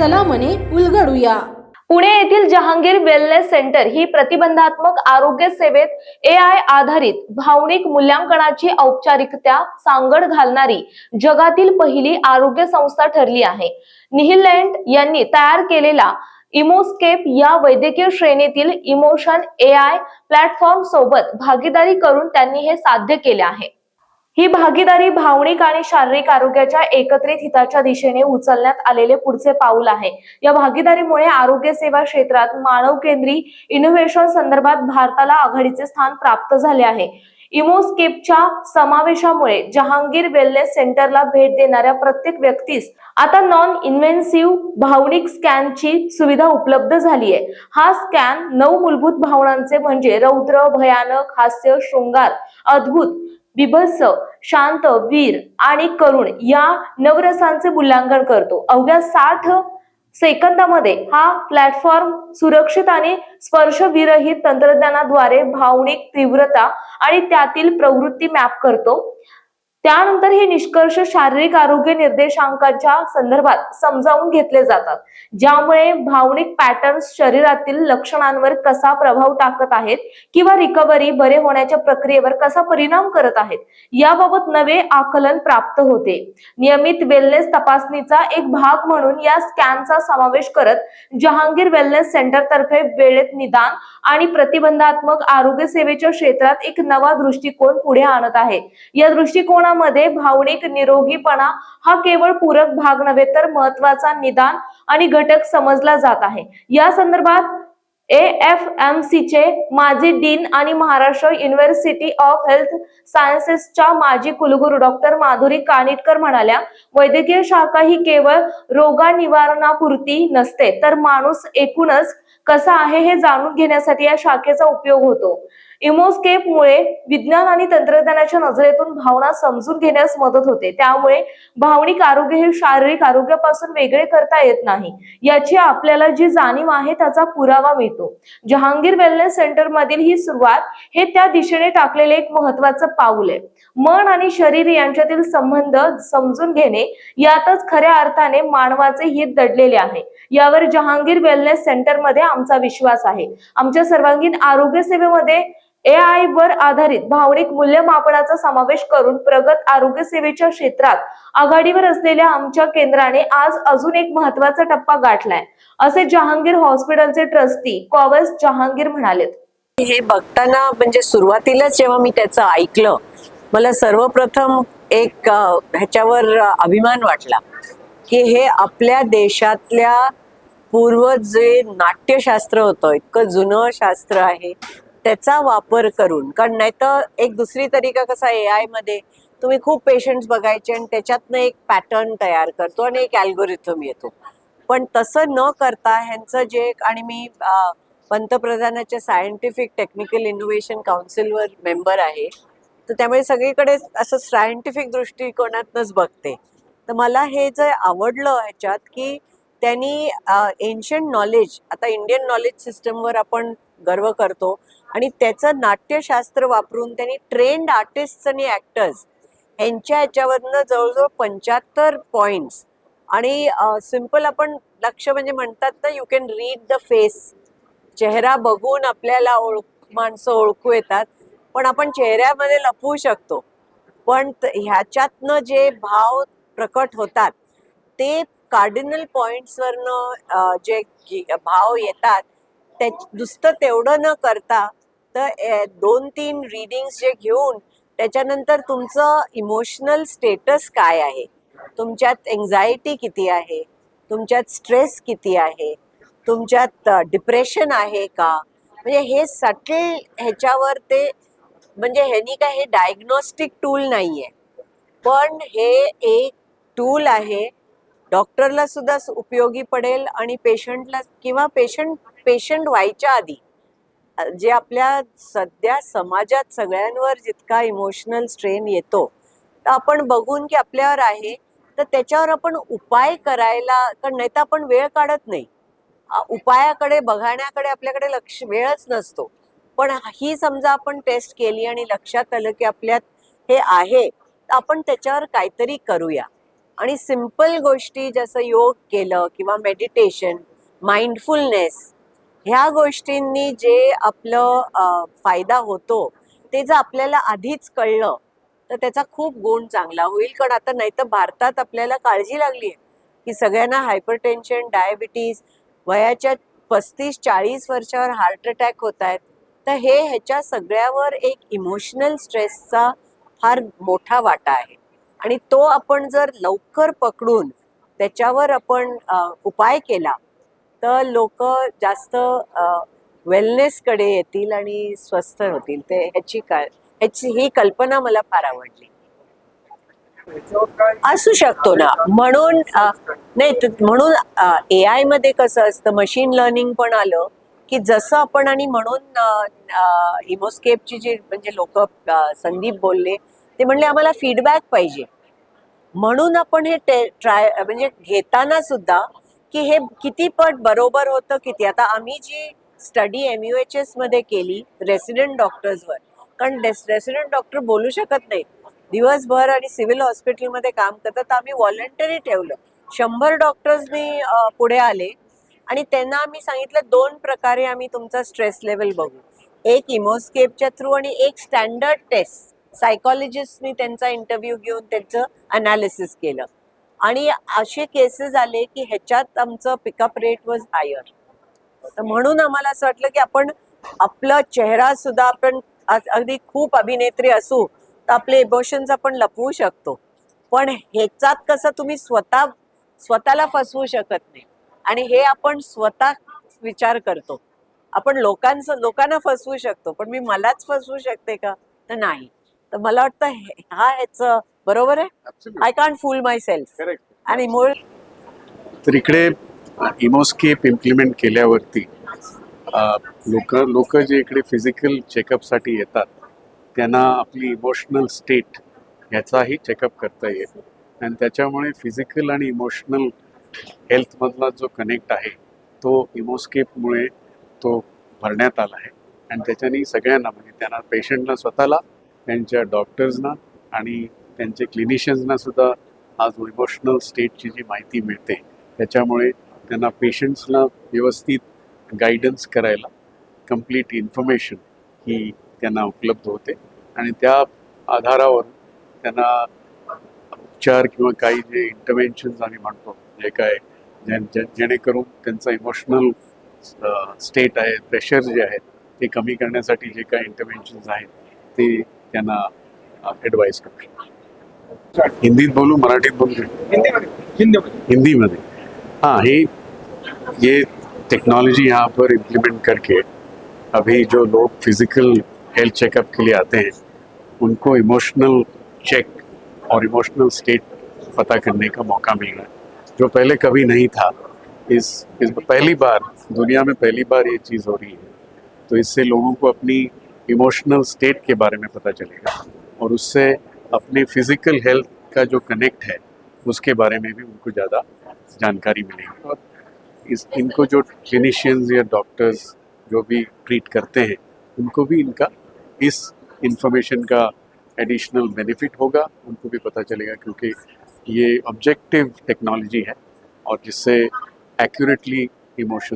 चला मने उलगडूया. पुणे येथील जहांगीर वेलनेस सेंटर ही प्रतिबंधात्मक आरोग्य सेवेत ए आय आधारित भावनिक मूल्यांकनाची औपचारिकता सांगड घालणारी जगातील पहिली आरोग्य संस्था ठरली आहे. निहिलँड यांनी तयार केलेला इमोस्केप या वैद्यकीय श्रेणीतील इमोशन ए आय प्लॅटफॉर्म सोबत भागीदारी करून त्यांनी हे साध्य केले आहे. ही भागीदारी भावनिक आणि शारीरिक आरोग्याच्या एकत्रित हिताच्या दिशेने उचलण्यात आलेले पुढचे पाऊल आहे. या भागीदारीमुळे आरोग्य सेवा क्षेत्रात मानव केंद्री इनोव्हेशन संदर्भात भारताला आघाडीचे स्थान प्राप्त झाले आहे. इमोस्केपच्या समावेशामुळे जहांगीर वेलनेस सेंटरला भेट देणाऱ्या प्रत्येक व्यक्तीस आता नॉन इन्व्हेन्सिव्ह भावनिक स्कॅनची सुविधा उपलब्ध झाली आहे. हा स्कॅन नऊ मूलभूत भावनांचे म्हणजे रौद्र भयानक हास्य शृंगार अद्भुत बिभत्स शांत वीर आणि करुण या नवरसांचे मूल्यांकन करतो. अवघ्या साठ सेकंदामध्ये हा प्लॅटफॉर्म सुरक्षित आणि स्पर्शविरहित तंत्रज्ञानाद्वारे भावनिक तीव्रता आणि त्यातील प्रवृत्ती मॅप करतो. त्यानंतर हे निष्कर्ष शारीरिक आरोग्य निर्देशांकाच्या संदर्भात समजावून घेतले जातात ज्यामुळे भावनिक पॅटर्न्स शरीरातील लक्षणांवर कसा प्रभाव टाकत आहेत किंवा रिकव्हरी बरे होण्याच्या प्रक्रियेवर कसा परिणाम करत आहेत याबाबत नवे आकलन प्राप्त होते. नियमित वेलनेस तपासणीचा एक भाग म्हणून या स्कॅनचा समावेश करत जहांगीर वेलनेस सेंटर तर्फे वेळेत निदान आणि प्रतिबंधात्मक आरोग्य सेवेच्या क्षेत्रात एक नवा दृष्टिकोन पुढे आणत आहे. या जीवनामध्ये भावनिक निरोगीपणा हा केवळ पूरक भाग नव्हे तर महत्त्वाचा निदान आणि घटक समजला जात आहे. या संदर्भात ए एफ एम सी चे माजी डीन आणि महाराष्ट्र युनिव्हर्सिटी ऑफ हेल्थ सायन्सेसच्या माजी कुलगुरू डॉक्टर माधुरी कानिटकर म्हणाल्या वैद्यकीय शाखा ही केवळ रोगानिवारणापुरती नसते तर माणूस एकूणच कसा आहे हे जाणून घेण्यासाठी या शाखेचा उपयोग होतो. इमोस्केप मुळे विज्ञान आणि तंत्रज्ञानाच्या नजरेतून भावना समजून घेण्यास मदत होते. त्यामुळे भावनिक आरोग्य हे शारीरिक आरोग्यापासून वेगळे करता येत नाही. याची आपल्याला जी जाणीव आहे त्याचा पुरावा मिळतो. जहांगीर वेलनेस सेंटर मधील ही सुरुवात हे त्या दिशेने टाकलेले एक महत्वाचं पाऊल आहे. मन आणि शरीर यांच्यातील संबंध समजून घेणे यातच खऱ्या अर्थाने मानवाचे हित दडलेले आहे. यावर जहांगीर वेलनेस सेंटरमध्ये आमचा विश्वास आहे. आमच्या सर्वांगीण आरोग्य सेवेमध्ये ए आय वर आधारित भावनिक मूल्यमापनाचा समावेश करून प्रगत आरोग्य सेवेच्या क्षेत्रात आघाडीवर असलेल्या आमच्या केंद्राने आज अजून एक महत्त्वाचा टप्पा गाठलाय असे जहांगीर हॉस्पिटलचे ट्रस्टी कॉवस जहांगीर म्हणालेत. हे बघताना म्हणजे सुरुवातीलाच जेव्हा मी त्याचं ऐकलं मला सर्वप्रथम एक ह्याच्यावर अभिमान वाटला की हे आपल्या देशातल्या पूर्व जे नाट्यशास्त्र होतं इतकं जुनं शास्त्र आहे त्याचा वापर करून. कारण नाही तर एक दुसरी तरीका कसा ए आयमध्ये तुम्ही खूप पेशंट्स बघायचे आणि त्याच्यातनं एक पॅटर्न तयार करतो आणि एक अल्गोरिथम येतो. पण तसं न करता ह्यांचं जे आणि मी पंतप्रधानाच्या सायंटिफिक टेक्निकल इनोव्हेशन काउन्सिलवर मेंबर आहे. तर त्यामुळे सगळीकडे असं सायंटिफिक दृष्टिकोनातनच बघते. तर मला हे जे आवडलं ह्याच्यात की त्यांनी एन्शंट नॉलेज आता इंडियन नॉलेज सिस्टमवर आपण गर्व करतो. आणि त्याचं नाट्यशास्त्र वापरून त्यांनी ट्रेंड आर्टिस्ट आणि ॲक्टर्स यांच्या ह्याच्यावरनं जवळजवळ पंच्याहत्तर पॉईंट्स आणि सिंपल आपण लक्ष म्हणजे म्हणतात ना you can read the face चेहरा बघून आपल्याला ओळख माणसं ओळखू येतात. पण आपण चेहऱ्यामध्ये लपवू शकतो. पण ह्याच्यातनं जे भाव प्रकट होतात ते कार्डिनल पॉइंट्सवरनं जे भाव येतात त्या नुसतं तेवढं न करता तर दोन तीन रिडिंग्स जे घेऊन त्याच्यानंतर तुमचं इमोशनल स्टेटस काय आहे? तुमच्यात एन्झायटी किती आहे? तुमच्यात स्ट्रेस किती आहे? तुमच्यात डिप्रेशन आहे का? म्हणजे हे सटल ह्याच्यावर ते म्हणजे ह्यानी काय हे डायग्नॉस्टिक टूल नाही आहे पण हे एक टूल आहे. डॉक्टरला सुद्धा उपयोगी पडेल आणि पेशंटला किंवा पेशंट पेशंट व्हायच्या आधी जे आपल्या सध्या समाजात सगळ्यांवर जितका इमोशनल स्ट्रेन येतो तर आपण बघून की आपल्यावर आहे तर त्याच्यावर आपण उपाय करायला कारण नाही तर आपण वेळ काढत नाही. उपायाकडे बघण्याकडे आपल्याकडे लक्ष वेळच नसतो. पण ही समजा आपण टेस्ट केली आणि लक्षात आलं की आपल्यात हे आहे तर आपण त्याच्यावर काहीतरी करूया. आणि सिंपल गोष्टी जसं योग केलं किंवा मेडिटेशन माइंडफुलनेस ह्या गोष्टींनी जे आपलं फायदा होतो ते जर आपल्याला आधीच कळलं तर त्याचा खूप गुण चांगला होईल. कारण आता नाही तर भारतात आपल्याला काळजी लागली आहे की सगळ्यांना हायपरटेन्शन डायबिटीज वयाच्या पस्तीस चाळीस वर्षावर हार्ट अटॅक होत आहेत. तर हे ह्याच्या सगळ्यावर एक इमोशनल स्ट्रेसचा फार मोठा वाटा आहे. आणि तो आपण जर लवकर पकडून त्याच्यावर आपण उपाय केला तर लोक जास्त वेलनेसकडे येतील आणि स्वस्थ होतील. ते ह्याची काय ह्याची ही कल्पना मला फार आवडली. असू शकतो ना. म्हणून नाही म्हणून ए आयमध्ये कसं असतं मशीन लर्निंग पण आलं की जसं आपण आणि म्हणून इमोस्केपची जे म्हणजे लोक संदीप बोलले ते म्हणले आम्हाला फीडबॅक पाहिजे. म्हणून आपण हे ट्राय म्हणजे घेताना सुद्धा की हे किती पट बरोबर होतं किती? आता आम्ही जी स्टडी एम यू एच एसमध्ये केली रेसिडेंट डॉक्टर्सवर कारण रेसिडेंट डॉक्टर बोलू शकत नाही दिवसभर आणि सिव्हिल हॉस्पिटलमध्ये काम करतात. तर आम्ही व्हॉलंटरी ठेवलं. शंभर डॉक्टर्सनी पुढे आले. आणि त्यांना आम्ही सांगितलं दोन प्रकारे आम्ही तुमचा स्ट्रेस लेवल बघू. एक इमोस्केपच्या थ्रू आणि एक स्टँडर्ड टेस्ट सायकॉलॉजिस्टनी त्यांचा इंटरव्ह्यू घेऊन त्यांचं अनालिसिस केलं. आणि असे केसेस आले की ह्याच्यात आमचं पिकअप रेट वॉज हायर तर म्हणून आम्हाला असं वाटलं की आपण आपला चेहरा सुद्धा आपण अगदी खूप अभिनेत्री असू तर आपले इमोशन्स आपण लपवू शकतो. पण ह्याच्यात कसं तुम्ही स्वतः स्वतःला फसवू शकत नाही. आणि हे आपण स्वतः विचार करतो. आपण लोकांचं लोकांना फसवू शकतो. पण मी मलाच फसवू शकते का? तर नाही. तर मला वाटतं हा ह्याचं बरोबर आहे? I can't fool myself आणि मूळ तर इकडे इमोस्केप इम्प्लिमेंट केल्यावरती लोक लोक जे इकडे फिजिकल चेकअपसाठी येतात त्यांना आपली इमोशनल स्टेट ह्याचाही चेकअप करता येईल. आणि त्याच्यामुळे फिजिकल आणि इमोशनल हेल्थमधला जो कनेक्ट आहे तो इमोस्केपमुळे तो भरण्यात आला आहे. आणि त्याच्याने सगळ्यांना म्हणजे त्यांना पेशंटला स्वतःला त्यांच्या डॉक्टर्सना आणि त्यांचे क्लिनिशियन्सना सुद्धा आज इमोशनल स्टेटची जी माहिती मिळते त्याच्यामुळे त्यांना पेशंट्सला व्यवस्थित गायडन्स करायला कंप्लीट इन्फॉर्मेशन ही त्यांना उपलब्ध होते. आणि त्या आधारावर त्यांना उपचार किंवा काही जे इंटरव्हेन्शन्स आम्ही म्हणतो जे काय जेणेकरून त्यांचं इमोशनल स्टेट आहे प्रेशर जे आहेत ते कमी करण्यासाठी जे काही इंटरव्हेन्शन्स आहेत ते त्यांना ॲडवाईस करू हिंदीत बोलू, मराठीत बोलू? हिंदीमध्ये. हाँ ये ये टेक्नोलॉजी यहाँ पर इम्प्लीमेंट करके अभी जो लोग फ़िज़िकल हेल्थ चेकअप के लिए आते हैं, उनको इमोशनल चेक और इमोशनल स्टेट पता करने का मौका मिल रहा है। जो पहले कभी नहीं था, इस इस पहली बार, दुनिया में पहली बार ये चीज़ हो रही है। तो इससे लोगों को अपनी इमोशनल स्टेट के बारे में पता चलेगा और उससे अपने फ़िज़िकल हेल्थ का जो कनेक्ट है, उसके बारे में भी उनको ज़्यादा जानकारी मिलेगी। और इस, इनको जो क्लिनिशियंस या डॉक्टर्स जो भी ट्रीट करते हैं, उनको भी इनका, इस इंफॉर्मेशन का एडिशनल बेनिफिट होगा, उनको भी पता चलेगा क्योंकि ये ऑब्जेक्टिव टेक्नोलॉजी है और जिससे एक्यूरेटली इमोशन